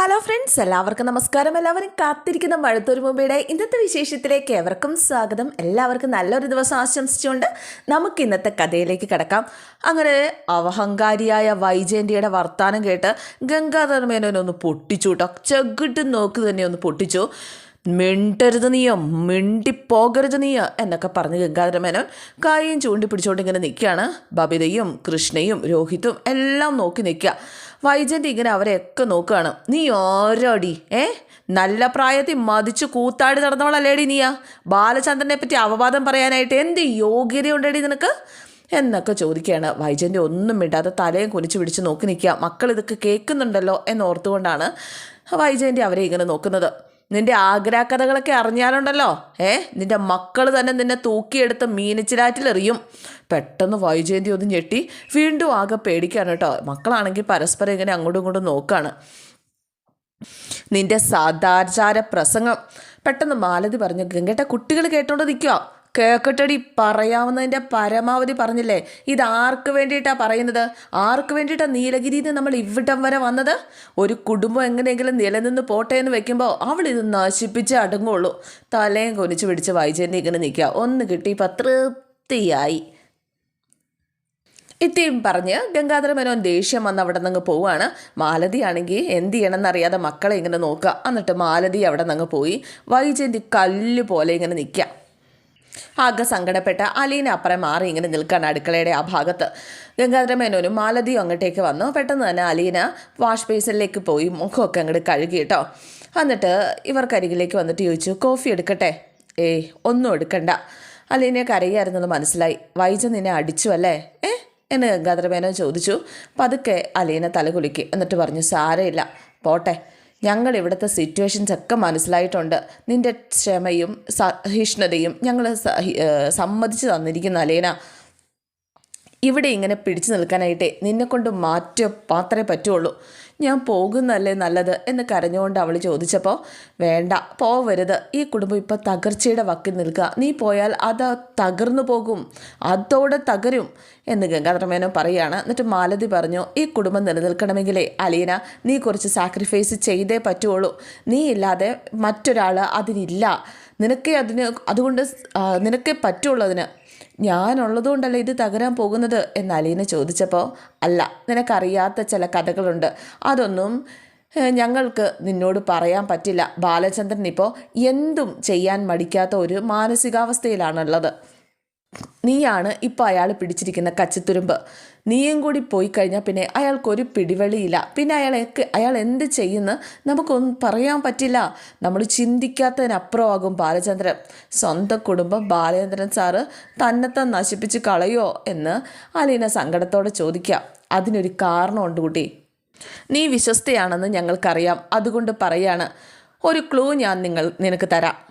Hello friends എല്ലാവർക്കും നമസ്കാരം. എല്ലാവരും കാത്തിരിക്കുന്ന മഴത്തൊരു മുമ്പയുടെ ഇന്നത്തെ വിശേഷത്തിലേക്ക് എവർക്കും സ്വാഗതം. എല്ലാവർക്കും നല്ലൊരു ദിവസം ആശംസിച്ചുകൊണ്ട് നമുക്ക് ഇന്നത്തെ കഥയിലേക്ക് കിടക്കാം. അങ്ങനെ അവഹങ്കാരിയായ വൈജയന്തിയുടെ വർത്താനം കേട്ട് ഗംഗാധർമേനോനെ ഒന്ന് പൊട്ടിച്ചു കേട്ടോ ചെകിട്ട് നോക്ക് തന്നെ ഒന്ന് പൊട്ടിച്ചു. മിണ്ടരുത് നീയോ? മിണ്ടിപ്പോകരുത് നീയോ? എന്നൊക്കെ പറഞ്ഞ് ഗംഗാധരമേനോൻ കായും ചൂണ്ടി പിടിച്ചുകൊണ്ട് ഇങ്ങനെ നിൽക്കുകയാണ്. ബബിതയും കൃഷ്ണയും രോഹിത്തും എല്ലാം നോക്കി നിൽക്കുക. വൈജയന്തി ഇങ്ങനെ അവരെയൊക്കെ നോക്കുകയാണ്. നീ ഓരോടി ഏ? നല്ല പ്രായത്തിൽ മതിച്ച് കൂത്താടി നടന്നവളല്ലേടി നീയാ? ബാലചന്ദ്രനെ പറ്റി അവവാദം പറയാനായിട്ട് എന്ത് യോഗ്യതയുണ്ടേടി നിനക്ക്? എന്നൊക്കെ ചോദിക്കുകയാണ്. വൈജയന്തി ഒന്നും മിണ്ടാതെ തലയും കുനിച്ച് പിടിച്ച് നോക്കി നിൽക്കുക. മക്കൾ ഇതൊക്കെ കേൾക്കുന്നുണ്ടല്ലോ എന്നോർത്തുകൊണ്ടാണ് വൈജയന്തി അവരെ ഇങ്ങനെ നോക്കുന്നത്. നിന്റെ ആഗ്രാകഥകളൊക്കെ അറിഞ്ഞാലുണ്ടല്ലോ. ഏ നിന്റെ മക്കൾ തന്നെ നിന്നെ തൂക്കിയെടുത്ത് മീനച്ചിലാറ്റിലെറിയും പെട്ടെന്ന് വൈജയന്തി ഒന്ന് ഞെട്ടി. വീണ്ടും ആകെ പേടിക്കാണ് കേട്ടോ. മക്കളാണെങ്കിൽ പരസ്പരം ഇങ്ങനെ അങ്ങോട്ടും ഇങ്ങോട്ടും നോക്കാണ്. നിന്റെ സദാചാര പ്രസംഗം. പെട്ടെന്ന് മാലതി പറഞ്ഞു ഗംഗേട്ട കുട്ടികൾ കേട്ടോണ്ട് നിൽക്കുക കേക്കട്ടടി പറയാവുന്നതിന്റെ പരമാവധി പറഞ്ഞില്ലേ? ഇത് ആർക്ക് വേണ്ടിയിട്ടാണ് പറയുന്നത്? ആർക്ക് വേണ്ടിയിട്ടാണ് നീലഗിരിയിൽ നിന്ന് നമ്മൾ ഇവിടം വരെ വന്നത്? ഒരു കുടുംബം എങ്ങനെയെങ്കിലും നിലനിന്ന് പോട്ടെ എന്ന് വെക്കുമ്പോൾ അവൾ ഇത് നശിപ്പിച്ച് അടങ്ങുള്ളൂ. തലയും കൊനിച്ച് പിടിച്ച് വൈജയന്തി ഇങ്ങനെ നിൽക്കുക. ഒന്ന് കിട്ടിയപ്പോൾ തൃപ്തിയായി ഇത്രയും പറഞ്ഞ് ഗംഗാധര മേനോൻ ദേഷ്യം വന്ന് അവിടെ നിന്ന് പോവുകയാണ്. മാലതി ആണെങ്കിൽ എന്ത് ചെയ്യണമെന്നറിയാതെ മക്കളെ ഇങ്ങനെ നോക്കുക. എന്നിട്ട് മാലതി അവിടെ നിന്ന് പോയി. വൈജയന്തി കല്ല് പോലെ ഇങ്ങനെ നിൽക്കുക. ആകെ സങ്കടപ്പെട്ട അലീന അപ്പുറം മാറി ഇങ്ങനെ നിൽക്കാൻ അടുക്കളയുടെ ആ ഭാഗത്ത്. ഗംഗാധര മേനോനും മാലതിയും അങ്ങോട്ടേക്ക് വന്നു. പെട്ടെന്ന് തന്നെ അലീന വാഷ് ബേസിനിലേക്ക് പോയി. മുഖമൊക്കെ അങ്ങോട്ട് കഴുകി കേട്ടോ എന്നിട്ട് ഇവർക്കരികിലേക്ക് വന്നിട്ട് ചോദിച്ചു കോഫി എടുക്കട്ടെ? ഏയ് ഒന്നും എടുക്കണ്ട. അലീനയെ കരയായിരുന്നത് മനസ്സിലായി. വൈജ നിന്നെ അടിച്ചു അല്ലേ? ഏ? എന്ന് ഗംഗാധര മേനോൻ ചോദിച്ചു. പതുക്കെ അലീന തലകുലുക്കി എന്നിട്ട് പറഞ്ഞു സാരയില്ല. പോട്ടെ. ഞങ്ങൾ ഇവിടുത്തെ സിറ്റുവേഷൻസ് ഒക്കെ മനസ്സിലായിട്ടുണ്ട്. നിന്റെ ക്ഷമയും സഹിഷ്ണുതയും ഞങ്ങൾ സമ്മതിച്ച് തന്നിരിക്കുന്ന അലേന. ഇവിടെ ഇങ്ങനെ പിടിച്ചു നിൽക്കാനായിട്ടേ നിന്നെക്കൊണ്ട് മാറ്റ മാത്രമേ പറ്റുള്ളൂ. ഞാൻ പോകുന്നല്ലേ നല്ലത് എന്ന് കരഞ്ഞുകൊണ്ട് അവൾ ചോദിച്ചപ്പോൾ വേണ്ട പോവരുത്. ഈ കുടുംബം ഇപ്പോൾ തകർച്ചയുടെ വക്കിൽ നിൽക്കുക. നീ പോയാൽ അത് തകർന്നു പോകും. അതോടെ തകരും. എന്ന് ഗംഗാധരമേനോ പറയുകയാണ്. എന്നിട്ട് മാലതി പറഞ്ഞു ഈ കുടുംബം നിലനിൽക്കണമെങ്കിലേ അലീന നീ കുറച്ച് സാക്രിഫൈസ് ചെയ്തേ പറ്റുള്ളൂ നീ ഇല്ലാതെ മറ്റൊരാൾ അതിനില്ല. നിനക്കേ അതിന് അതുകൊണ്ട് നിനക്കേ പറ്റുള്ളതിന് ഞാനുള്ളതുകൊണ്ടല്ല ഇത് തകരാൻ പോകുന്നത്? എന്ന് അലീന ചോദിച്ചപ്പോൾ അല്ല നിനക്കറിയാത്ത ചില കഥകളുണ്ട്. അതൊന്നും ഞങ്ങൾക്ക് നിന്നോട് പറയാൻ പറ്റില്ല. ബാലചന്ദ്രൻ ഇപ്പോൾ എന്തും ചെയ്യാൻ മടിക്കാത്ത ഒരു മാനസികാവസ്ഥയിലാണുള്ളത്. നീയാണ് ഇപ്പോൾ അയാൾ പിടിച്ചിരിക്കുന്ന കച്ചിത്തുരുമ്പ്. നീയും കൂടി പോയി കഴിഞ്ഞാൽ പിന്നെ അയാൾക്കൊരു പിടിവെളിയില്ല. പിന്നെ അയാൾക്ക് അയാൾ എന്ത് ചെയ്യുന്ന നമുക്കൊന്നും പറയാൻ പറ്റില്ല. നമ്മൾ ചിന്തിക്കാത്തതിനപ്പുറമാകും ബാലചന്ദ്രൻ. സ്വന്തം കുടുംബം ബാലചന്ദ്രൻ സാറ് തന്നെത്താൻ നശിപ്പിച്ച് കളയോ എന്ന് അലീന സങ്കടത്തോടെ ചോദിക്കാം. അതിനൊരു കാരണമുണ്ട് കുട്ടി. നീ വിശ്വസ്തയാണെന്ന് ഞങ്ങൾക്കറിയാം. അതുകൊണ്ട് പറയാണ്. ഒരു ക്ലൂ ഞാൻ നിങ്ങൾ നിനക്ക് തരാം.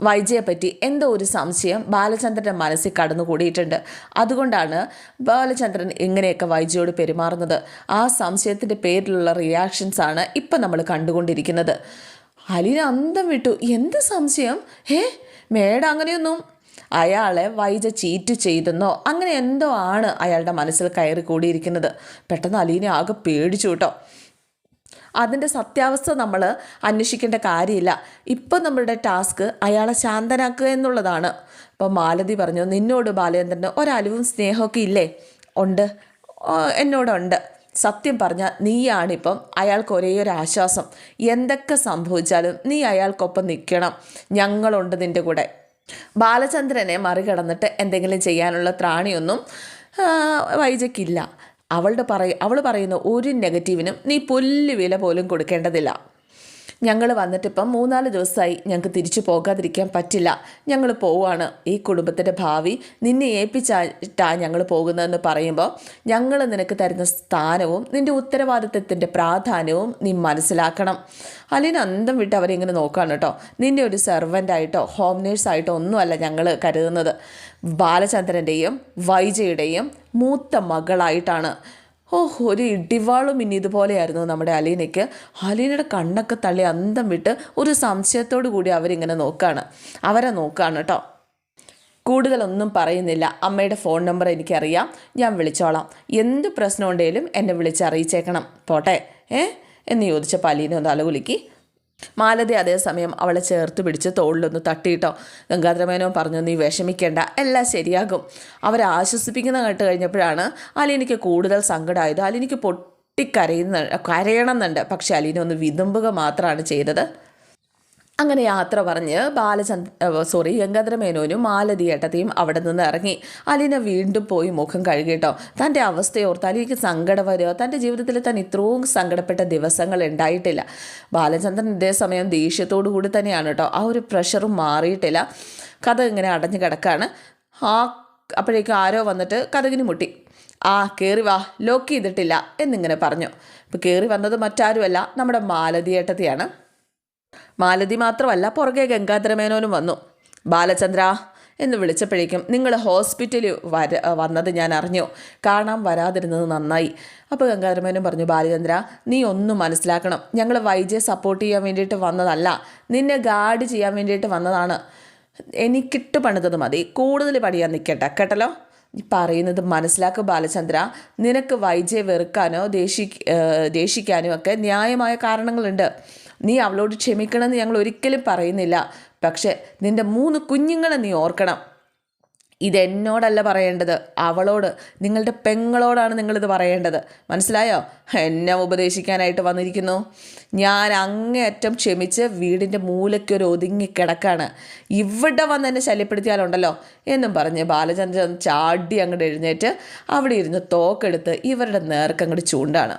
വൈജയെപ്പറ്റി എന്തോ ഒരു സംശയം ബാലചന്ദ്രന്റെ മനസ്സിൽ കടന്നുകൂടിയിട്ടുണ്ട്. അതുകൊണ്ടാണ് ബാലചന്ദ്രൻ ഇങ്ങനെയൊക്കെ വൈജയോട് പെരുമാറുന്നത്. ആ സംശയത്തിന്റെ പേരിലുള്ള റിയാക്ഷൻസ് ആണ് ഇപ്പം നമ്മൾ കണ്ടുകൊണ്ടിരിക്കുന്നത്. അലിന് അന്തം വിട്ടു. എന്ത് സംശയം? ഏ മേഡ അങ്ങനെയൊന്നും. അയാളെ വൈജ ചീറ്റ് ചെയ്തെന്നോ അങ്ങനെ എന്തോ ആണ് അയാളുടെ മനസ്സിൽ കയറി കൂടിയിരിക്കുന്നത് പെട്ടെന്ന് അലീനെ ആകെ പേടിച്ചു കേട്ടോ. അതിന്റെ സത്യാവസ്ഥ നമ്മൾ അന്വേഷിക്കേണ്ട കാര്യമില്ല. ഇപ്പം നമ്മളുടെ ടാസ്ക് അയാളെ ശാന്തനാക്കുക എന്നുള്ളതാണ്. അപ്പോൾ മാലതി പറഞ്ഞു നിന്നോട് ബാലചന്ദ്രന് ഒരലിവും സ്നേഹമൊക്കെ ഇല്ലേ? ഉണ്ട്. എന്നോടുണ്ട്. സത്യം പറഞ്ഞാൽ നീയാണിപ്പം അയാൾക്ക് ഒരേ ഒരു ആശ്വാസം. എന്തൊക്കെ സംഭവിച്ചാലും നീ അയാൾക്കൊപ്പം നിൽക്കണം. ഞങ്ങളുണ്ട് നിന്റെ കൂടെ. ബാലചന്ദ്രനെ മറികടന്നിട്ട് എന്തെങ്കിലും ചെയ്യാനുള്ള ത്രാണിയൊന്നും വൈജയ്ക്കില്ല. അവളുടെ പറയ അവൾ പറയുന്ന ഒരു നെഗറ്റീവിനും നീ പുല്ല് വില പോലും കൊടുക്കേണ്ടതില്ല. ഞങ്ങൾ വന്നിട്ടിപ്പം മൂന്നാൽ ദിവസമായി ഞങ്ങൾക്ക് തിരിച്ചു പോകാതിരിക്കാൻ പറ്റില്ല. ഞങ്ങൾ പോവാണ്. ഈ കുടുംബത്തിന്റെ ഭാവി നിന്നെ ഏൽപ്പിച്ചിട്ടാണ് ഞങ്ങൾ പോകുന്നതെന്ന് പറയുമ്പോൾ ഞങ്ങൾ നിനക്ക് തരുന്ന സ്ഥാനവും നിന്റെ ഉത്തരവാദിത്വത്തിന്റെ പ്രാധാന്യവും നീ മനസ്സിലാക്കണം. അല്ലെങ്കിൽ അന്തം വിട്ട് അവരിങ്ങനെ നോക്കുകയാണ് കേട്ടോ. നിന്നെ ഒരു സെർവന്റായിട്ടോ ഹോം നേഴ്സായിട്ടോ ഒന്നുമല്ല ഞങ്ങൾ കരുതുന്നത്. ബാലചന്ദ്രന്റെയും വൈജയുടെയും മൂത്ത മകളായിട്ടാണ്. ഓ ഒരു ഇടിവാളും ഇനി ഇതുപോലെയായിരുന്നു നമ്മുടെ അലീനയ്ക്ക്. അലീനയുടെ കണ്ണൊക്കെ തള്ളി അന്തം വിട്ട് ഒരു സംശയത്തോടു കൂടി അവരിങ്ങനെ നോക്കുകയാണ് അവരെ നോക്കുകയാണ് കേട്ടോ. കൂടുതലൊന്നും പറയുന്നില്ല. അമ്മയുടെ ഫോൺ നമ്പർ എനിക്കറിയാം. ഞാൻ വിളിച്ചോളാം. എന്ത് പ്രശ്നം ഉണ്ടെങ്കിലും എന്നെ വിളിച്ച് അറിയിച്ചേക്കണം പോട്ടെ. ഏ? എന്ന് ചോദിച്ചപ്പോൾ അലീന ഒന്ന് തലകുലുക്കി. മാലതി അതേസമയം അവളെ ചേർത്ത് പിടിച്ച് തോളിലൊന്ന് തട്ടിയിട്ടോ ഗംഗാധരമേനോ പറഞ്ഞു നീ വിഷമിക്കേണ്ട എല്ലാം ശരിയാകും. അവരെ ആശ്വസിപ്പിക്കുന്ന കേട്ട് കഴിഞ്ഞപ്പോഴാണ് അലീനിക്ക് കൂടുതൽ സങ്കടമായത് അലീനിക്ക് പൊട്ടിക്കരയുന്ന കരയണമെന്നുണ്ട്. പക്ഷേ അലീന ഒന്ന് വിതുമ്പുക മാത്രമാണ് ചെയ്തത്. അങ്ങനെ യാത്ര പറഞ്ഞ് ബാലചന്ദ്ര സോറി ഗംഗാധര മേനോനും മാലതി ഏട്ടത്തെയും അവിടെ നിന്ന് ഇറങ്ങി. അലീന വീണ്ടും പോയി മുഖം കഴുകിട്ടോ. തന്റെ അവസ്ഥയോർത്ത് അലിക്ക് സങ്കടം വരിക. തന്റെ ജീവിതത്തിൽ താൻ ഇത്രയും സങ്കടപ്പെട്ട ദിവസങ്ങൾ ഉണ്ടായിട്ടില്ല. ബാലചന്ദ്രൻ ഇതേ സമയം ദേഷ്യത്തോടു കൂടി തന്നെയാണ് കേട്ടോ ആ ഒരു പ്രഷറും മാറിയിട്ടില്ല. കഥ ഇങ്ങനെ അടഞ്ഞു കിടക്കാണ്. ആ അപ്പോഴേക്കും ആരോ വന്നിട്ട് കഥകിന് മുട്ടി. ആ കയറി വാ. ലോക്ക് ചെയ്തിട്ടില്ല എന്നിങ്ങനെ പറഞ്ഞു. അപ്പോൾ കയറി വന്നത് മറ്റാരുമല്ല നമ്മുടെ മാലതിയേട്ടത്തെയാണ് മാലതി മാത്രമല്ല പുറകെ ഗംഗാധരമേനോനും വന്നു. ബാലചന്ദ്ര എന്ന് വിളിച്ചപ്പോഴേക്കും നിങ്ങൾ ഹോസ്പിറ്റലിൽ വര വന്നത് ഞാൻ അറിഞ്ഞു. കാണാൻ വരാതിരുന്നത് നന്നായി. അപ്പോൾ ഗംഗാധരമേനും പറഞ്ഞു ബാലചന്ദ്ര നീ ഒന്നും മനസ്സിലാക്കണം. ഞങ്ങൾ വൈജയെ സപ്പോർട്ട് ചെയ്യാൻ വേണ്ടിയിട്ട് വന്നതല്ല. നിന്നെ ഗാർഡ് ചെയ്യാൻ വേണ്ടിയിട്ട് വന്നതാണ്. എനിക്കിട്ട് പണിതത് മതി. കൂടുതൽ പണിയാൻ നിൽക്കട്ടെ കേട്ടല്ലോ? പറയുന്നത് മനസ്സിലാക്കുക ബാലചന്ദ്ര. നിനക്ക് വൈജയെ വെറുക്കാനോ ദേഷി ദേഷിക്കാനോ ഒക്കെ ന്യായമായ കാരണങ്ങളുണ്ട്. നീ അവളോട് ക്ഷമിക്കണമെന്ന് ഞങ്ങൾ ഒരിക്കലും പറയുന്നില്ല. പക്ഷേ നിന്റെ മൂന്ന് കുഞ്ഞുങ്ങളെ നീ ഓർക്കണം. ഇതെന്നോടല്ല പറയേണ്ടത്. അവളോട് നിങ്ങളുടെ പെങ്ങളോടാണ് നിങ്ങളിത് പറയേണ്ടത്. മനസ്സിലായോ? എന്നെ ഉപദേശിക്കാനായിട്ട് വന്നിരിക്കുന്നു. ഞാൻ അങ്ങേയറ്റം ക്ഷമിച്ച് വീടിന്റെ മൂലയ്ക്കൊരു ഒതുങ്ങി കിടക്കാണ്. ഇവിടെ വന്ന് എന്നെ ശല്യപ്പെടുത്തിയാലുണ്ടല്ലോ എന്നും പറഞ്ഞ് ബാലചന്ദ്രൻ ചാടി അങ്ങോട്ട് എഴുന്നേറ്റ് അവിടെ ഇരുന്ന് തോക്കെടുത്ത് ഇവരുടെ നേർക്ക് അങ്ങോട്ട് ചൂണ്ടാണ്.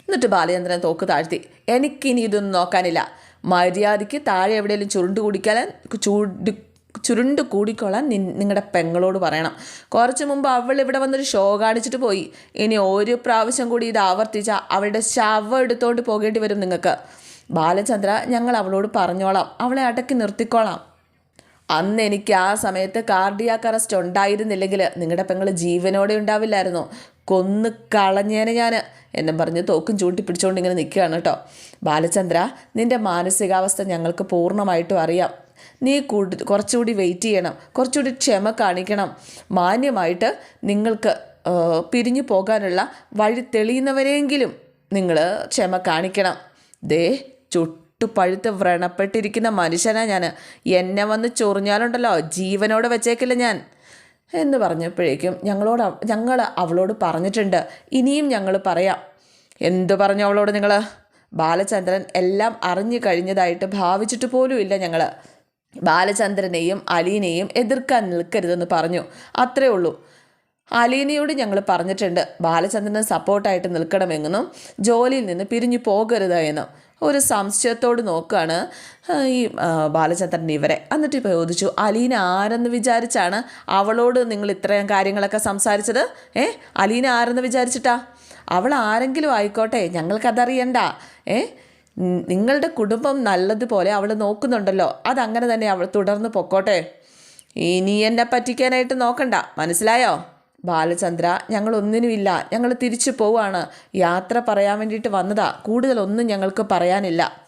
എന്നിട്ട് ബാലചന്ദ്രൻ തോക്ക് താഴ്ത്തി. എനിക്കിനി ഇതൊന്നും നോക്കാനില്ല. മര്യാദയ്ക്ക് താഴെ എവിടെയെങ്കിലും ചുരുണ്ട് കുടിക്കാൻ ചൂട് ചുരുണ്ട് കൂടിക്കൊള്ളാൻ നിങ്ങളുടെ പെങ്ങളോട് പറയണം. കുറച്ച് മുമ്പ് അവൾ ഇവിടെ വന്നൊരു ഷോ കാണിച്ചിട്ട് പോയി. ഇനി ഒരു പ്രാവശ്യം കൂടി ഇത് ആവർത്തിച്ച അവളുടെ ശവം എടുത്തോണ്ട് പോകേണ്ടി വരും നിങ്ങൾക്ക്. ബാലചന്ദ്ര ഞങ്ങൾ അവളോട് പറഞ്ഞോളാം. അവളെ അടക്കി നിർത്തിക്കോളാം. അന്ന് എനിക്ക് ആ സമയത്ത് കാർഡിയാക്ക് അറസ്റ്റ് ഉണ്ടായിരുന്നില്ലെങ്കിൽ നിങ്ങളുടെ പെങ്ങൾ ജീവനോടെ ഉണ്ടാവില്ലായിരുന്നു. കൊന്ന് കളഞ്ഞേനെ ഞാൻ എന്നും പറഞ്ഞ് തോക്കും ചൂട്ടി പിടിച്ചുകൊണ്ട് ഇങ്ങനെ നിൽക്കുകയാണ് കേട്ടോ ബാലചന്ദ്ര നിന്റെ മാനസികാവസ്ഥ ഞങ്ങൾക്ക് പൂർണമായിട്ടും അറിയാം. നീ കൂടു കുറച്ചുകൂടി വെയിറ്റ് ചെയ്യണം. കുറച്ചുകൂടി ക്ഷമ കാണിക്കണം. മാന്യമായിട്ട് നിങ്ങൾക്ക് പിരിഞ്ഞു പോകാനുള്ള വഴി തെളിയുന്നവരെങ്കിലും നിങ്ങൾ ക്ഷമ കാണിക്കണം. ദേ ചുട്ടു പഴുത്ത് വ്രണപ്പെട്ടിരിക്കുന്ന മനുഷ്യനാണ് ഞാൻ എന്നെ വന്ന് ചൊറിഞ്ഞാലുണ്ടല്ലോ. ജീവനോടെ വെച്ചേക്കില്ല ഞാൻ. എന്ന് പറഞ്ഞപ്പോഴേക്കും ഞങ്ങളോട് ഞങ്ങൾ അവളോട് പറഞ്ഞിട്ടുണ്ട്. ഇനിയും ഞങ്ങൾ പറയാം. എന്തു പറഞ്ഞു അവളോട് നിങ്ങൾ ബാലചന്ദ്രൻ എല്ലാം അറിഞ്ഞു കഴിഞ്ഞതായിട്ട് ഭാവിച്ചിട്ട് പോലുമില്ല ഞങ്ങൾ ബാലചന്ദ്രനെയും അലീനെയും എതിർക്കാൻ നിൽക്കരുതെന്ന് പറഞ്ഞു. അത്രേ ഉള്ളൂ. അലീനയോട് ഞങ്ങൾ പറഞ്ഞിട്ടുണ്ട് ബാലചന്ദ്രന് സപ്പോർട്ടായിട്ട് നിൽക്കണമെന്നും ജോലിയിൽ നിന്ന് പിരിഞ്ഞു പോകരുത് എന്നും. ഒരു സംശയത്തോട് നോക്കുകയാണ്. ഈ ബാലചന്ദ്രൻ ഇവരെ. എന്നിട്ട് ഇപ്പോൾ ചോദിച്ചു അലീന ആരെന്ന് വിചാരിച്ചാണ് അവളോട് നിങ്ങൾ ഇത്രയും കാര്യങ്ങളൊക്കെ സംസാരിച്ചത്? ഏ അലീന ആരെന്ന് വിചാരിച്ചിട്ടാ? അവൾ ആരെങ്കിലും ആയിക്കോട്ടെ ഞങ്ങൾക്കതറിയണ്ട. ഏ നിങ്ങളുടെ കുടുംബം നല്ലതുപോലെ അവൾ നോക്കുന്നുണ്ടല്ലോ അതങ്ങനെ തന്നെ അവൾ തുടർന്ന് പൊക്കോട്ടെ. ഇനി എന്നെ പറ്റിക്കാനായിട്ട് നോക്കണ്ട മനസ്സിലായോ? ബാലചന്ദ്ര ഞങ്ങൾ ഒന്നിനുമില്ല ഞങ്ങൾ തിരിച്ചു പോവാണ്. യാത്ര പറയാൻ വേണ്ടിയിട്ട് വന്നതാ. കൂടുതലൊന്നും ഞങ്ങൾക്ക് പറയാനില്ല.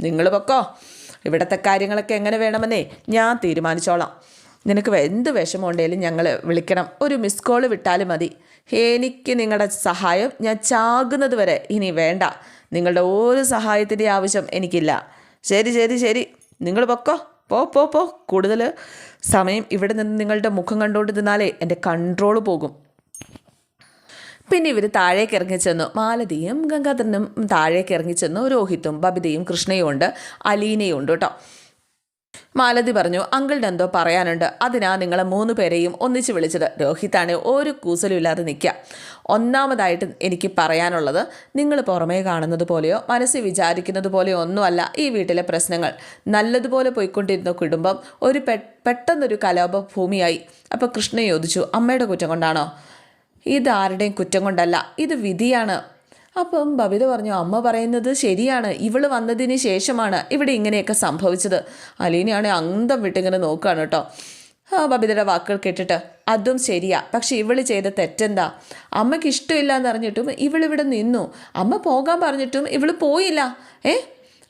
നിങ്ങൾ പൊക്കോ. ഇവിടുത്തെ കാര്യങ്ങളൊക്കെ എങ്ങനെ വേണമെന്നേ ഞാൻ തീരുമാനിച്ചോളാം. നിനക്ക് എന്ത് വിഷമമുണ്ടെങ്കിലും ഞങ്ങൾ വിളിക്കണം. ഒരു മിസ് കോൾ വിട്ടാലും മതി. എനിക്ക് നിങ്ങളുടെ സഹായം ഞാൻ ചാകുന്നത് വരെ ഇനി വേണ്ട. നിങ്ങളുടെ ഒരു സഹായത്തിന്റെ ആവശ്യം എനിക്കില്ല. ശരി ശരി ശരി. നിങ്ങൾ പൊക്കോ. പോ പോ പോ. കൂടുതൽ സമയം ഇവിടെ നിന്ന് നിങ്ങളുടെ മുഖം കണ്ടുകൊണ്ട് നിന്നാലേ എന്റെ കൺട്രോൾ പോകും. പിന്നെ ഇവർ താഴേക്ക് ഇറങ്ങിച്ചെന്നു മാലതിയും ഗംഗാധരനും താഴേക്ക് ഇറങ്ങിച്ചെന്നു രോഹിത്തും ബബിതയും കൃഷ്ണയും ഉണ്ട്. അലീനയും ഉണ്ട് കേട്ടോ. മാലതി പറഞ്ഞു അങ്കിളിന് എന്തോ പറയാനുണ്ട്. അതിനാ നിങ്ങളെ മൂന്ന് പേരെയും ഒന്നിച്ച് വിളിച്ചത്. രോഹിത്താണ് ഒരു കൂസലും ഇല്ലാതെ നിൽക്കുക. ഒന്നാമതായിട്ട് എനിക്ക് പറയാനുള്ളത് നിങ്ങൾ പുറമേ കാണുന്നത് പോലെയോ മനസ്സിൽ വിചാരിക്കുന്നത് പോലെയോ ഒന്നുമല്ല ഈ വീട്ടിലെ പ്രശ്നങ്ങൾ. നല്ലതുപോലെ പോയിക്കൊണ്ടിരുന്ന കുടുംബം ഒരു പെട്ടെന്നൊരു കലോപ ഭൂമിയായി അപ്പോൾ കൃഷ്ണ ചോദിച്ചു അമ്മയുടെ കുറ്റം കൊണ്ടാണോ? ഇത് ആരുടെയും കുറ്റം കൊണ്ടല്ല. ഇത് വിധിയാണ്. അപ്പം ബബിത പറഞ്ഞു അമ്മ പറയുന്നത് ശരിയാണ്. ഇവൾ വന്നതിന് ശേഷമാണ് ഇവിടെ ഇങ്ങനെയൊക്കെ സംഭവിച്ചത്. അലീനയാണെ അന്തം വിട്ടിങ്ങനെ നോക്കുകയാണ് കേട്ടോ. ബബിതയുടെ വാക്കുകൾ കേട്ടിട്ട് അതും ശരിയാ. പക്ഷെ ഇവൾ ചെയ്ത തെറ്റെന്താ? അമ്മയ്ക്ക് ഇഷ്ടമില്ല എന്ന് അറിഞ്ഞിട്ടും ഇവളിവിടെ നിന്നു. അമ്മ പോകാൻ പറഞ്ഞിട്ടും ഇവൾ പോയില്ല. ഏ?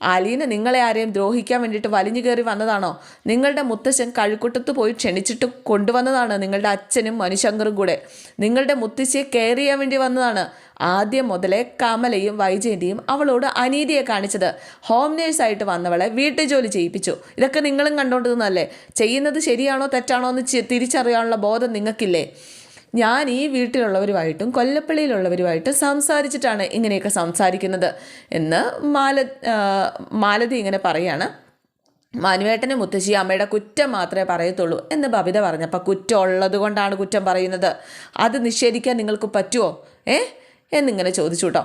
അലീന നിങ്ങളെ ആരെയും ദ്രോഹിക്കാൻ വേണ്ടിയിട്ട് വലിഞ്ഞു കയറി വന്നതാണോ? നിങ്ങളുടെ മുത്തശ്ശൻ കഴുക്കുട്ടത്ത് പോയി ക്ഷണിച്ചിട്ട് കൊണ്ടുവന്നതാണ് നിങ്ങളുടെ അച്ഛനും മനുശങ്കറും കൂടെ. നിങ്ങളുടെ മുത്തശ്ശിയെ കെയർ ചെയ്യാൻ വേണ്ടി വന്നതാണ്. ആദ്യം മുതലേ കമലയും വൈജയന്തിയും അവളോട് അനീതിയെ കാണിച്ചത്. ഹോം നേഴ്സായിട്ട് വന്നവളെ വീട്ടു ജോലി ചെയ്യിപ്പിച്ചു. ഇതൊക്കെ നിങ്ങളും കണ്ടുകൊണ്ടിരുന്നതല്ലേ ചെയ്യുന്നത് ശരിയാണോ തെറ്റാണോ എന്ന് തിരിച്ചറിയാനുള്ള ബോധം നിങ്ങൾക്കില്ലേ? ഞാൻ ഈ വീട്ടിലുള്ളവരുമായിട്ടും കൊല്ലപ്പള്ളിയിലുള്ളവരുമായിട്ടും സംസാരിച്ചിട്ടാണ് ഇങ്ങനെയൊക്കെ സംസാരിക്കുന്നത് എന്ന് മാല മാലതി ഇങ്ങനെ പറയാണ്. മാനുവേട്ടനെ മുത്തശ്ശി അമ്മയുടെ കുറ്റം മാത്രമേ പറയത്തുള്ളൂ എന്ന് ബബിത പറഞ്ഞപ്പോൾ കുറ്റം ഉള്ളത് കൊണ്ടാണ് കുറ്റം പറയുന്നത്. അത് നിഷേധിക്കാൻ നിങ്ങൾക്ക് പറ്റുമോ ഏ? എന്നിങ്ങനെ ചോദിച്ചു കേട്ടോ.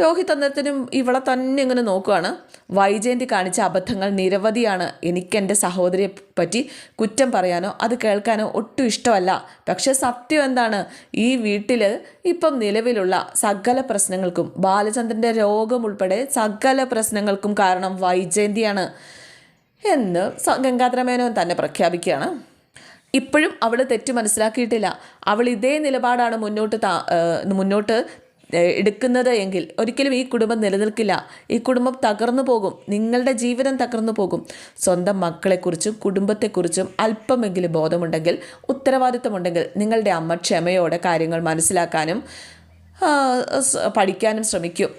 രോഹിത് അന്നത്തിനും ഇവളെ തന്നെ ഇങ്ങനെ നോക്കുകയാണ് വൈജയന്തി കാണിച്ച അബദ്ധങ്ങൾ നിരവധിയാണ്. എനിക്കെന്റെ സഹോദരിയെ പറ്റി കുറ്റം പറയാനോ അത് കേൾക്കാനോ ഒട്ടും ഇഷ്ടമല്ല. പക്ഷെ സത്യം എന്താണ്? ഈ വീട്ടിൽ ഇപ്പം നിലവിലുള്ള സകല പ്രശ്നങ്ങൾക്കും ബാലചന്ദ്രന്റെ രോഗം ഉൾപ്പെടെ സകല പ്രശ്നങ്ങൾക്കും കാരണം വൈജയന്തിയാണ് എന്ന് ഗംഗാധരമേനോൻ തന്നെ പ്രഖ്യാപിക്കുകയാണ്. ഇപ്പോഴും അവൾ തെറ്റ് മനസ്സിലാക്കിയിട്ടില്ല. അവൾ ഇതേ നിലപാടാണ് മുന്നോട്ട് മുന്നോട്ട് എടുക്കുന്നത് എങ്കിൽ ഒരിക്കലും ഈ കുടുംബം നിലനിൽക്കില്ല. ഈ കുടുംബം തകർന്നു പോകും. നിങ്ങളുടെ ജീവിതം തകർന്നു പോകും. സ്വന്തം മക്കളെക്കുറിച്ചും കുടുംബത്തെക്കുറിച്ചും അല്പമെങ്കിലും ബോധമുണ്ടെങ്കിൽ ഉത്തരവാദിത്തമുണ്ടെങ്കിൽ നിങ്ങളുടെ അമ്മ ക്ഷമയോടെ കാര്യങ്ങൾ മനസ്സിലാക്കാനും പഠിക്കാനും ശ്രമിക്കും.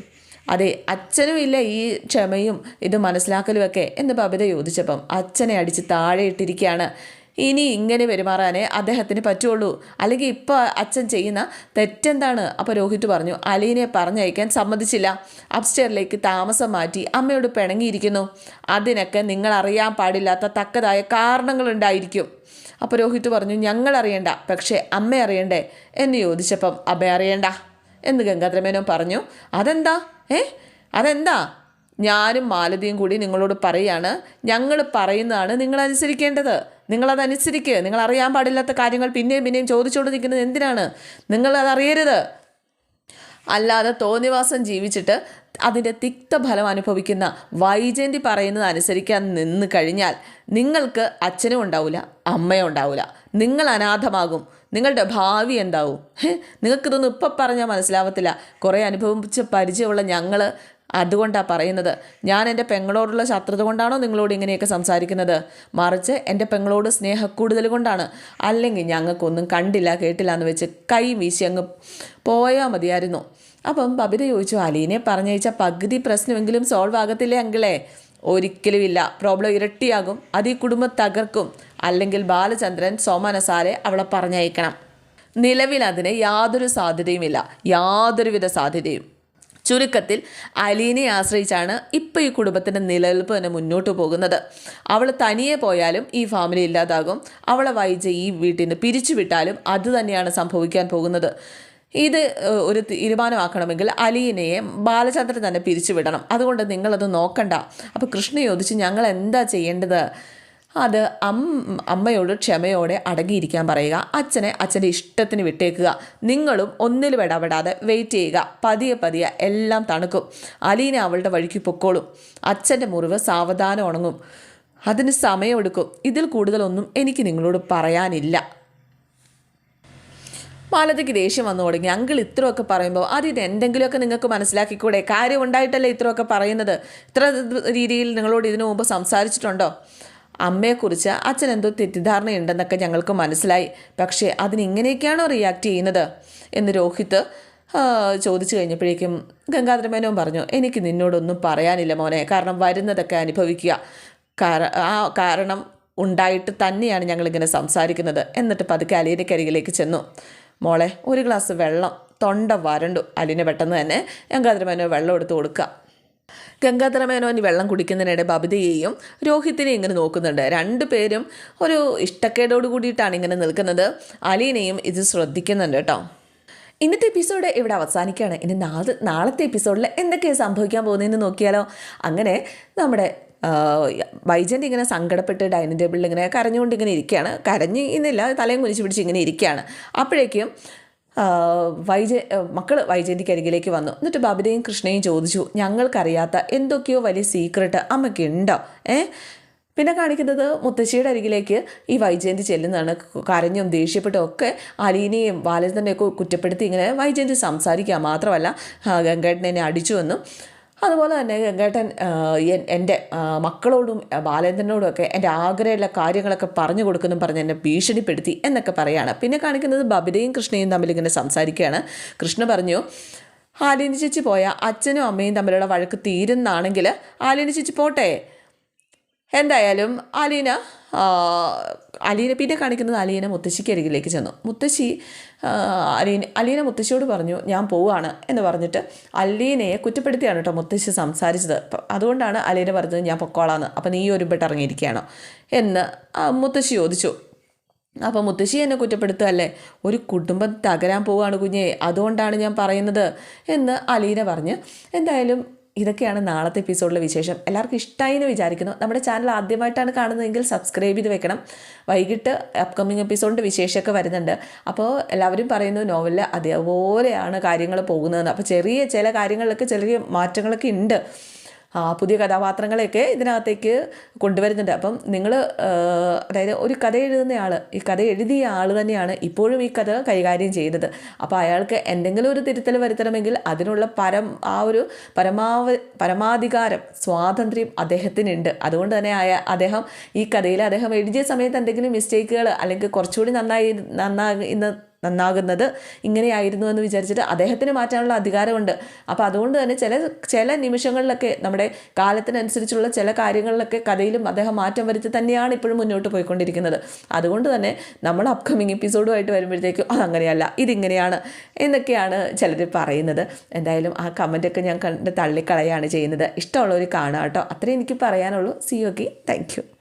അതെ അച്ഛനും ഇല്ല ഈ ക്ഷമയും ഇത് മനസ്സിലാക്കലുമൊക്കെ എന്ന് ബബിത ചോദിച്ചപ്പം അച്ഛനെ അടിച്ച് താഴെ ഇട്ടിരിക്കുകയാണ്. ഇനി ഇങ്ങനെ പെരുമാറാനേ അദ്ദേഹത്തിന് പറ്റുള്ളൂ. അല്ലെങ്കിൽ ഇപ്പോൾ അച്ഛൻ ചെയ്യുന്ന തെറ്റെന്താണ്? അപ്പോൾ രോഹിത് പറഞ്ഞു അലീനെ പറഞ്ഞയക്കാൻ സമ്മതിച്ചില്ല. അപ്സ്റ്റേറിലേക്ക് താമസം മാറ്റി അമ്മയോട് പിണങ്ങിയിരിക്കുന്നു. അതിനൊക്കെ നിങ്ങൾ അറിയാൻ പാടില്ലാത്ത തക്കതായ കാരണങ്ങളുണ്ടായിരിക്കും. അപ്പോൾ രോഹിത് പറഞ്ഞു ഞങ്ങൾ അറിയണ്ട പക്ഷേ അമ്മ അറിയണ്ടേ എന്ന് ചോദിച്ചപ്പം അമ്മ അറിയണ്ട എന്ന് ഗംഗാധരമേനോൻ പറഞ്ഞു. അതെന്താ? ഏ? അതെന്താ? ഞാനും മാലതിയും കൂടി നിങ്ങളോട് പറയാണ്. ഞങ്ങൾ പറയുന്നതാണ് നിങ്ങൾ അനുസരിക്കേണ്ടത് നിങ്ങളതനുസരിക്കുക നിങ്ങൾ അറിയാൻ പാടില്ലാത്ത കാര്യങ്ങൾ പിന്നെയും പിന്നെയും ചോദിച്ചുകൊണ്ട് നിൽക്കുന്നത് എന്തിനാണ്? നിങ്ങളത് അറിയരുത് അല്ലാതെ തോന്നിവാസം ജീവിച്ചിട്ട് അതിന്റെ തിക്തഫലം അനുഭവിക്കുന്ന വൈജയന്തി പറയുന്നത് അനുസരിക്കാൻ നിന്ന് കഴിഞ്ഞാൽ നിങ്ങൾക്ക് അച്ഛനും ഉണ്ടാവില്ല അമ്മയും ഉണ്ടാവില്ല നിങ്ങൾ അനാഥമാകും. നിങ്ങളുടെ ഭാവി എന്താവും? നിങ്ങൾക്കിതൊന്നും ഇപ്പം പറഞ്ഞാൽ മനസ്സിലാവത്തില്ല. കുറേ അനുഭവിച്ച് പരിചയമുള്ള ഞങ്ങൾ അതുകൊണ്ടാണ് പറയുന്നത്. ഞാൻ എന്റെ പെങ്ങളോടുള്ള ശത്രുത കൊണ്ടാണോ നിങ്ങളോട് ഇങ്ങനെയൊക്കെ സംസാരിക്കുന്നത്? മറിച്ച് എന്റെ പെങ്ങളോട് സ്നേഹക്കൂടുതൽ കൊണ്ടാണ്. അല്ലെങ്കിൽ ഞങ്ങൾക്കൊന്നും കണ്ടില്ല കേട്ടില്ല എന്ന് വെച്ച് കൈ വീശി അങ്ങ് പോയാൽ മതിയായിരുന്നു. അപ്പം ബബിത ചോദിച്ചു അലീനെ പറഞ്ഞയച്ച പകുതി പ്രശ്നമെങ്കിലും സോൾവ് ആകത്തില്ലേ അങ്കിളെ? ഒരിക്കലും ഇല്ല. പ്രോബ്ലം ഇരട്ടിയാകും. അത് ഈ കുടുംബം തകർക്കും. അല്ലെങ്കിൽ ബാലചന്ദ്രൻ സോമനസാലെ അവളെ പറഞ്ഞയക്കണം. നിലവിൽ അതിന് യാതൊരു സാധ്യതയുമില്ല. യാതൊരുവിധ സാധ്യതയും. ചുരുക്കത്തിൽ അലീനെ ആശ്രയിച്ചാണ് ഇപ്പോൾ ഈ കുടുംബത്തിന്റെ നിലനിൽപ്പ് തന്നെ മുന്നോട്ട് പോകുന്നത്. അവൾ തനിയെ പോയാലും ഈ ഫാമിലി ഇല്ലാതാകും. അവളെ വൈജ ഈ വീട്ടിൽ നിന്ന് പിരിച്ചുവിട്ടാലും അത് തന്നെയാണ് സംഭവിക്കാൻ പോകുന്നത്. ഇത് ഒരു തീരുമാനമാക്കണമെങ്കിൽ അലീനയെ ബാലചന്ദ്രൻ തന്നെ പിരിച്ചുവിടണം അതുകൊണ്ട് നിങ്ങളത് നോക്കണ്ട. അപ്പോൾ കൃഷ്ണ ചോദിച്ച് ഞങ്ങൾ എന്താ ചെയ്യേണ്ടത്? അത് അമ്മയോട് ക്ഷമയോടെ അടങ്ങിയിരിക്കാൻ പറയുക. അച്ഛനെ അച്ഛന്റെ ഇഷ്ടത്തിന് വിട്ടേക്കുക. നിങ്ങളും ഒന്നിലും ഇടപെടാതെ വെയിറ്റ് ചെയ്യുക. പതിയെ പതിയെ എല്ലാം തണുക്കും. അലീന അവളുടെ വഴിക്ക് പൊക്കോളും. അച്ഛന്റെ മുറിവ് സാവധാനം ഉണങ്ങും. അതിന് സമയമെടുക്കും. ഇതിൽ കൂടുതലൊന്നും എനിക്ക് നിങ്ങളോട് പറയാനില്ല. മാലതിക്ക് ദേഷ്യം വന്നു തുടങ്ങി. അങ്കിൾ ഇത്രയൊക്കെ പറയുമ്പോൾ ഇത് എന്തെങ്കിലുമൊക്കെ നിങ്ങൾക്ക് മനസ്സിലാക്കിക്കൂടെ? കാര്യം ഉണ്ടായിട്ടല്ലേ ഇത്രയൊക്കെ പറയുന്നത്? ഇത്ര രീതിയിൽ നിങ്ങളോട് ഇതിനു മുമ്പ് സംസാരിച്ചിട്ടുണ്ടോ? അമ്മയെക്കുറിച്ച് അച്ഛൻ എന്തോ തെറ്റിദ്ധാരണയുണ്ടെന്നൊക്കെ ഞങ്ങൾക്ക് മനസ്സിലായി. പക്ഷേ അതിനിങ്ങനെയൊക്കെയാണോ റിയാക്ട് ചെയ്യുന്നത്? എന്ന് രോഹിത് ചോദിച്ചു കഴിഞ്ഞപ്പോഴേക്കും ഗംഗാധരമേനോൻ പറഞ്ഞു എനിക്ക് നിന്നോടൊന്നും പറയാനില്ല മോനെ. കാരണം വരുന്നതൊക്കെ അനുഭവിക്കുക. ആ കാരണം ഉണ്ടായിട്ട് തന്നെയാണ് ഞങ്ങളിങ്ങനെ സംസാരിക്കുന്നത്. എന്നിട്ട് പതുക്കെ അലീനക്കരികിലേക്ക് ചെന്നു. മോളെ ഒരു ഗ്ലാസ് വെള്ളം തൊണ്ട വരണ്ടു. അലീന പെട്ടെന്ന് തന്നെ ഗംഗാധരമേനോ വെള്ളം എടുത്ത് കൊടുക്കുക. ഗംഗാധര മേനോൻ വെള്ളം കുടിക്കുന്നതിനിടെ ബബിതയെയും രോഹിത്തിനെ ഇങ്ങനെ നോക്കുന്നുണ്ട്. രണ്ടുപേരും ഒരു ഇഷ്ടക്കേടോട് കൂടിയിട്ടാണ് ഇങ്ങനെ നിൽക്കുന്നത്. അലീനയും ഇത് ശ്രദ്ധിക്കുന്നുണ്ട് കേട്ടോ. ഇന്നത്തെ എപ്പിസോഡ് ഇവിടെ അവസാനിക്കുകയാണ്. ഇനി നാളെ നാളത്തെ എപ്പിസോഡിൽ എന്തൊക്കെയാണ് സംഭവിക്കാൻ പോകുന്നതെന്ന് നോക്കിയാലോ. അങ്ങനെ നമ്മുടെ ആ, ഇങ്ങനെ സങ്കടപ്പെട്ട് ഡൈനിങ് ടേബിളിൽ ഇങ്ങനെ കരഞ്ഞുകൊണ്ട് ഇങ്ങനെ ഇരിക്കുകയാണ്. കരഞ്ഞ് ഇന്നില്ല തലയും കുനിച്ച് പിടിച്ച് ഇങ്ങനെ ഇരിക്കുകയാണ്. അപ്പോഴേക്കും വൈജ മക്കൾ വൈജയന്തിക്ക് അരികിലേക്ക് വന്നു. എന്നിട്ട് ബബിതയും കൃഷ്ണയും ചോദിച്ചു ഞങ്ങൾക്കറിയാത്ത എന്തൊക്കെയോ വലിയ സീക്രട്ട് അമ്മയ്ക്ക് ഉണ്ടോ? ഏ? പിന്നെ കാണിക്കുന്നത് മുത്തശ്ശിയുടെ അരികിലേക്ക് ഈ വൈജയന്തി ചെല്ലുന്നതാണ്. കരഞ്ഞും ദേഷ്യപ്പെട്ടും ഒക്കെ അലീനയും ബാലചന്ദ്രനെയൊക്കെ കുറ്റപ്പെടുത്തി ഇങ്ങനെ വൈജയന്തി സംസാരിക്കുക മാത്രമല്ല ഗംഗേട്ടനെ അടിച്ചുവെന്നും അതുപോലെ തന്നെ ഗംഗേട്ടൻ എന്റെ മക്കളോടും ബാലേന്ദ്രനോടും ഒക്കെ എന്റെ ആഗ്രഹമുള്ള കാര്യങ്ങളൊക്കെ പറഞ്ഞു കൊടുക്കുന്നു പറഞ്ഞ് എന്നെ ഭീഷണിപ്പെടുത്തി എന്നൊക്കെ പറയുകയാണ് പിന്നെ കാണിക്കുന്നത് ബബിതയും കൃഷ്ണയും തമ്മിൽ ഇങ്ങനെ സംസാരിക്കുകയാണ്. കൃഷ്ണ പറഞ്ഞു ആലിനി ചേച്ചി അച്ഛനും അമ്മയും തമ്മിലുള്ള വഴക്ക് തീരുന്നാണെങ്കിൽ ആലിനി ചേച്ചി പോട്ടെ? എന്തായാലും അലീന അലീന പിന്നെ കാണിക്കുന്നത് അലീന മുത്തശ്ശിക്ക് അരികിലേക്ക് ചെന്നു. മുത്തശ്ശി അലീന അലീന മുത്തശ്ശിയോട് പറഞ്ഞു ഞാൻ പോവാണ് എന്ന് പറഞ്ഞിട്ട് അലീനയെ കുറ്റപ്പെടുത്തിയാണ് കേട്ടോ മുത്തശ്ശി സംസാരിച്ചത്. അതുകൊണ്ടാണ് അലീന പറഞ്ഞത് ഞാൻ പൊക്കോളാന്ന്. അപ്പം നീ ഒരു പെട്ട് ഇറങ്ങിയിരിക്കുകയാണോ എന്ന് മുത്തശ്ശി ചോദിച്ചു. അപ്പം മുത്തശ്ശി എന്നെ കുറ്റപ്പെടുത്തുകയല്ലേ ഒരു കുടുംബം തകരാൻ പോവുകയാണ് കുഞ്ഞേ അതുകൊണ്ടാണ് ഞാൻ പറയുന്നത് എന്ന് അലീന പറഞ്ഞ് എന്തായാലും ഇതൊക്കെയാണ് നാളത്തെ എപ്പിസോഡിലെ വിശേഷം. എല്ലാവർക്കും ഇഷ്ടമായി എന്ന് വിചാരിക്കുന്നു. നമ്മുടെ ചാനൽ ആദ്യമായിട്ടാണ് കാണുന്നതെങ്കിൽ സബ്സ്ക്രൈബ് ചെയ്ത് വെക്കണം. വൈകിട്ട് അപ്കമിങ് എപ്പിസോഡിന്റെ വിശേഷമൊക്കെ വരുന്നുണ്ട്. അപ്പോൾ എല്ലാവരും പറയുന്നു നോവലിൽ അതേപോലെയാണ് കാര്യങ്ങൾ പോകുന്നതെന്ന്. അപ്പോൾ ചെറിയ ചില കാര്യങ്ങളിലൊക്കെ ചെറിയ മാറ്റങ്ങളൊക്കെ ഉണ്ട്. പുതിയ കഥാപാത്രങ്ങളെയൊക്കെ ഇതിനകത്തേക്ക് കൊണ്ടുവരുന്നുണ്ട്. അപ്പം നിങ്ങൾ അതായത് ഒരു കഥ എഴുതുന്ന ആൾ ഈ കഥ എഴുതിയ ആൾ തന്നെയാണ് ഇപ്പോഴും ഈ കഥ കൈകാര്യം ചെയ്യുന്നത്. അപ്പോൾ അയാൾക്ക് എന്തെങ്കിലും ഒരു തിരുത്തൽ വരുത്തണമെങ്കിൽ അതിനുള്ള പരം ആ ഒരു പരമാവ പരമാധികാരം സ്വാതന്ത്ര്യം അദ്ദേഹത്തിനുണ്ട്. അതുകൊണ്ട് തന്നെ അദ്ദേഹം ഈ കഥയിൽ അദ്ദേഹം എഴുതിയ സമയത്ത് എന്തെങ്കിലും മിസ്റ്റേക്കുകൾ അല്ലെങ്കിൽ കുറച്ചുകൂടി നന്നായി നന്നാകുന്ന നന്നാകുന്നത്. ഇങ്ങനെയായിരുന്നു എന്ന് വിചാരിച്ചിട്ട് അദ്ദേഹത്തിന് മാറ്റാനുള്ള അധികാരമുണ്ട്. അപ്പോൾ അതുകൊണ്ട് തന്നെ ചില ചില നിമിഷങ്ങളിലൊക്കെ നമ്മുടെ കാലത്തിനനുസരിച്ചുള്ള ചില കാര്യങ്ങളിലൊക്കെ കഥയിലും അദ്ദേഹം മാറ്റം വരുത്തി തന്നെയാണ് ഇപ്പോഴും മുന്നോട്ട് പോയിക്കൊണ്ടിരിക്കുന്നത്. അതുകൊണ്ട് തന്നെ നമ്മൾ അപ്കമിങ് എപ്പിസോഡുമായിട്ട് വരുമ്പോഴത്തേക്കും അതങ്ങനെയല്ല ഇതിങ്ങനെയാണ് എന്നൊക്കെയാണ് ചിലർ പറയുന്നത്. എന്തായാലും ആ കമന്റൊക്കെ ഞാൻ കണ്ട് തള്ളിക്കളയാണ് ചെയ്യുന്നത്. ഇഷ്ടമുള്ളവർ കാണാം കേട്ടോ. അത്രേ എനിക്ക് പറയാനുള്ളൂ. C okay thank